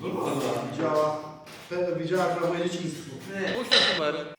No. Widziała, widziała chyba moje dzieciństwo. Puść numer.